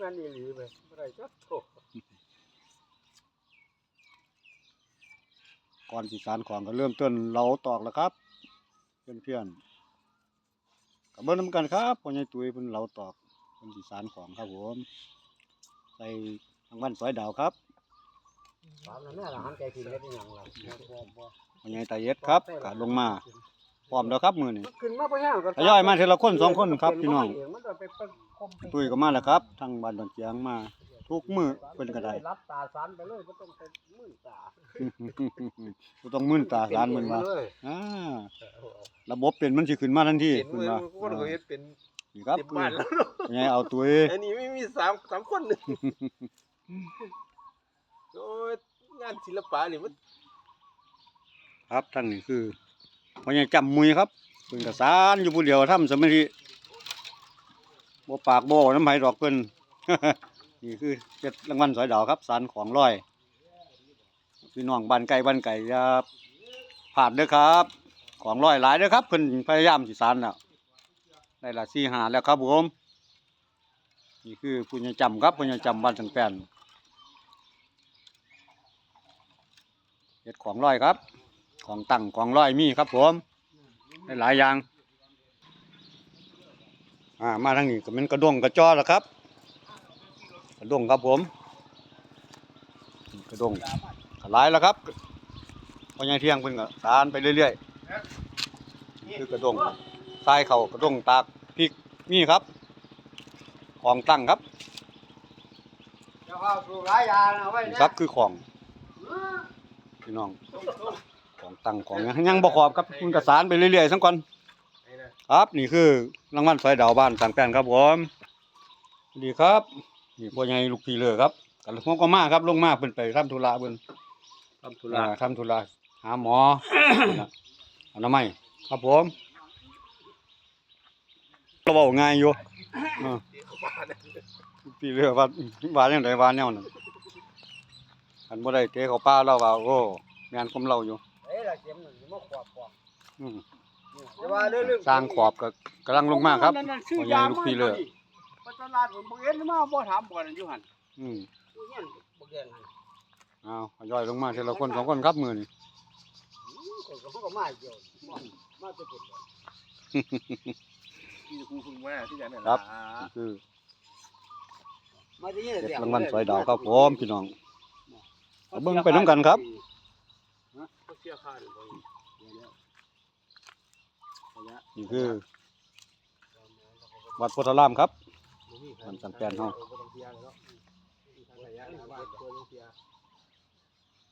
นั่นอีหลีไปอะไรก็โถก่อนสิสารของก็เริ่มต้นเหลาตอกแล้วครับ เพื่อนๆกับเบิ้ลน้ำกันครับพ่อใหญ่ตุ้ยเพิ่นเหลาตอกเพิ่นสิสารของครับผมใส่ทางวันสอยดาวครับถามแล้วแม่ละหันใจกินได้ยังล่ะบ่บ่พ่อใหญ่ตาเย็ดครับก็ลงมา พร้อมแล้วครับมื้อนี้ขึ้นมาบ่แห้งก็ทยอยมาทีละคนสองคนครับพี่น้องมันจะไปเป็นคมไปตุ้ยก็มาแล้วครับทางบ้านดอนเจียงมา ทุกมื้อเพิ่นก็ได้รับตาสานไปเลยบ่ต้องไปมือตาบ่ต้องมึนตาสารเพิ่นว่าเลยอ่าระบบเป็นมันสิขึ้นมาทันทีเห็นเพิ่นมือว่าคนเขาเฮ็ดเป็นนี่ครับสิบบ้านแล้วพ่อใหญ่เอาตุ้ยอันนี้ไม่มีสามสามคนหนึ่งโอ้ยงานศิลปะนี่มันครับท่านนี่คือ พอใหญ่จำมุยครับเพิ่นก็สารอยู่ผู้เดียวทำสมาธิบ่ปากบ่น้ำไผดอกเพิ่นนี่คือเจ็ดรางวัลสอยดาวครับสารของร้อยพี่น้องบ้านไกลบ้านไกลอย่ผ่านเด้อครับ ของร้อยหลายเด้อครับเพิ่นพยายามสิสารแล้วได้ละสี่หาแล้วครับผมนี่คือผู้ใหญ่จำครับผู้ใหญ่จำบ้านสังแปนเฮ็ดของร้อยครับ ของตั้งของร้อยมีครับผมได้หลายอย่างอ่ามาทางนี้ก็เป็นกระดงกระจอแล้วครับ กระดงครับผม กระดงก็หลายแล้วครับพอยังเที่ยงเพิ่นก็สานไปเรื่อยๆคือกระดงทรายเขากระดงตากพริกนี่ครับของตั้งครับเจ้าเอาสูบหลายยานะไว้นี่เนี่ยครับคือของพี่น้อง ของตั้งของหยังยังบ่ขอบครับคุณกระสานไปเรื่อยๆสักก่อนไอ้นะครับ นี่คือรางวัลสอยดาวบ้านสังแปนครับผมสวัสดีครับนี่พ่อใหญ่ลูกพี่เลยครับกันพวกก็มาครับลงมาเพิ่นไปทำธุระเพิ่นทำธุธุระระทำธุระหาหมอนะอนามัยครับผมเราเว้าง่ายอยู่เออลูกพี่เลยว่าว่าจังไดว่าแนวนั้นอันบ่ได้เตะเขาป้าเราว่าโอ้แม่นคมเราอยู่เอ้ย ละเข็มนี่มาขวบขวบอืมแต่ว่าเรื่องสร้างขอบก็กำลังลงมาครับนั่นน่ะชื่อพ่อใหญ่ยาลูกพี่เลยไปตลาดผมบ่เห็นมาบ่ถามบ่นั่นอยู่หั่นอืมอยู่เฮียนบ่เรียนหั่นเอาทยอยลงมาทีละคนสองคนครับมือนี่อืมคนก็เขาก็มาเกี่ยวมามาจะพุ่นที่ครูพึ่งมาที่อย่างนั้นครับล่ะนี่คือมาที่นี่เก็บเสียรางวัลสวยดาวครับผมพี่น้อง เอาเบิ่งไปน้ำกันครับ เขาเสียค่าหรือเปล่านี่คือ วัดโพธารามครับ มันสังแปลนเฮาบ่ต้อง